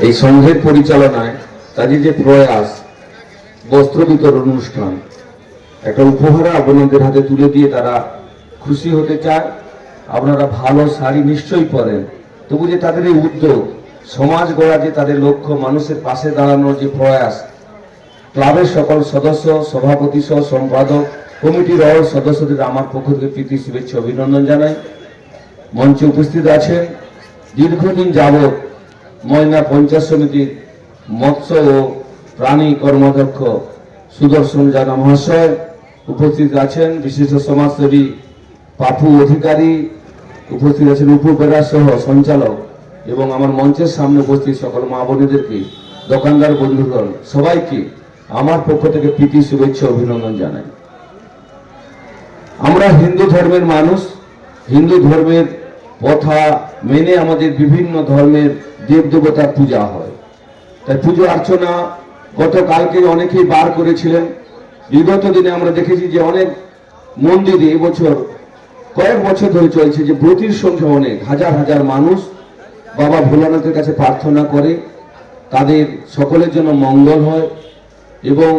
এই সংঘের পরিচালনায় তাদের যে প্রয়াস, বস্ত্র বিতরণ অনুষ্ঠান, একটা উপহার আপনাদের হাতে তুলে দিয়ে তারা খুশি হতে চায়। আপনারা ভালো শাড়ি নিশ্চয়ই পরেন। তবু যে তাদের এই উদ্যোগ, সমাজ গড়া যে তাদের লক্ষ্য, মানুষের পাশে দাঁড়ানোর যে প্রয়াস, ক্লাবের সকল সদস্য, সভাপতি সহ সম্পাদক, কমিটির অল সদস্যদের আমার পক্ষ থেকে প্রীতি, শুভেচ্ছা, অভিনন্দন জানাই। মঞ্চে উপস্থিত আছেন দীর্ঘদিন যাবৎ ময়না পঞ্চায়েত সমিতির মৎস্য ও প্রাণী কর্মাধ্যক্ষ সুদর্শন জানা মহাশয় উপস্থিত আছেন। বিশিষ্ট সমাজসেবী পাপু অধিকারী উপস্থিত আছেন উপবেরা সহ সঞ্চালক এবং আমার মঞ্চের সামনে উপস্থিত সকল মা বোনেদেরকে দোকানদার বন্ধুগণ, সবাইকে আমার পক্ষ থেকে প্রীতি, শুভেচ্ছা, অভিনন্দন জানাই। আমরা হিন্দু ধর্মের মানুষ। হিন্দু ধর্মের কথা মেনে আমাদের বিভিন্ন ধর্মের দেবদেবতার পূজা হয়। তাই পুজো অর্চনা গতকালকে অনেকেই বার করেছিলেন। বিগত দিনে আমরা দেখেছি যে অনেক মন্দিরে এবছর কয়েক বছর ধরে চলছে যে ব্রতির সংখ্যা অনেক, হাজার হাজার মানুষ বাবা ভোলানাথের কাছে প্রার্থনা করে, তাদের সকলের জন্য মঙ্গল হয় এবং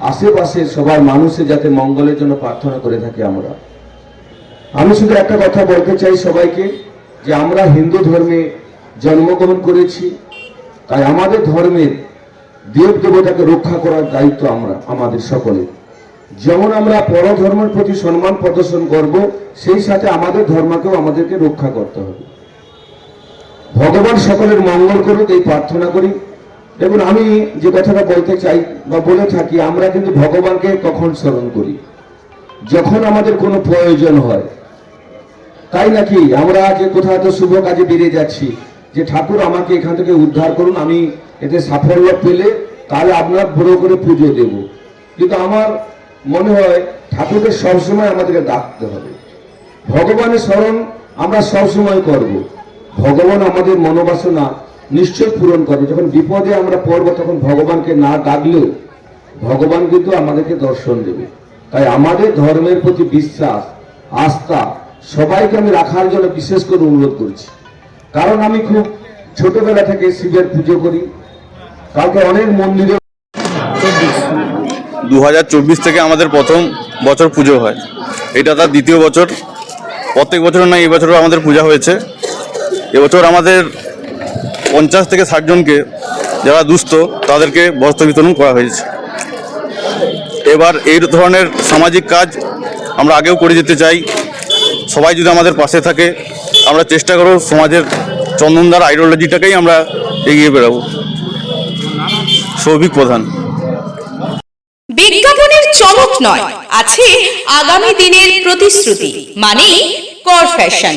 আশেপাশের সবার মানুষের যাতে মঙ্গলের জন্য প্রার্থনা করে থাকি আমরা। আমি শুধু একটা কথা বলতে চাই সবাইকে যে আমরা হিন্দু ধর্মে জন্মগ্রহণ করেছি, তাই আমাদের ধর্মের দেব দেবতাকে রক্ষা করার দায়িত্ব আমরা, আমাদের সকলে যেমন আমরা পর ধর্মের প্রতি সম্মান প্রদর্শন করব, সেই সাথে আমাদের ধর্মকেও আমাদেরকে রক্ষা করতে হবে। ভগবান সকলের মঙ্গল করুক, এই প্রার্থনা করি। দেখুন, আমি যে কথাটা বলতে চাই বা বলে থাকি, আমরা কিন্তু ভগবানকে কখন স্মরণ করি? যখন আমাদের কোনো প্রয়োজন হয়। তাই নাকি আমরা যে কোথাও তো শুভ কাজে বেরিয়ে যাচ্ছি যে ঠাকুর আমাকে এখান থেকে উদ্ধার করুন, আমি এতে সাফল্য পেলে তাহলে আপনার বড় করে পুজো দেব। কিন্তু আমার মনে হয় ঠাকুরকে সবসময় আমাদেরকে ডাকতে হবে। ভগবানের স্মরণ আমরা সবসময় করব। ভগবান আমাদের মনোবাসনা নিশ্চয় পূরণ করবে। যখন বিপদে আমরা পড়ব, তখন ভগবানকে না ডাকলেও ভগবান কিন্তু আমাদেরকে দর্শন দেবে। তাই আমাদের ধর্মের প্রতি বিশ্বাস, আস্থা সবাইকে আমি রাখার জন্য বিশেষ করে অনুরোধ করছি। কারণ আমি খুব ছোটবেলা থেকে শিবের পুজো করি। কাউকে অনেক মন্দিরে দু থেকে আমাদের প্রথম বছর পুজো হয়। এটা তার দ্বিতীয় বছর। প্রত্যেক বছর না, এই বছরও আমাদের পূজা হয়েছে। এবছর আমাদের পঞ্চাশ থেকে ষাট জনকে যারা দুস্থ, তাদেরকে বস্ত্র বিতরণ করা হয়েছে। এবার এই ধরনের সামাজিক কাজ আমরা আগেও করে যেতে চাই। সবাই যদি আমাদের পাশে থাকে আমরা চেষ্টা করব সমাজের চন্দনদার আইডিওলজিটাকেই আমরা এগিয়ে বেরাবো সৌভিক প্রধান। বিজ্ঞাপনের চমক নয়, আছে আগামী দিনের প্রতিশ্রুতি মানে কর ফ্যাশন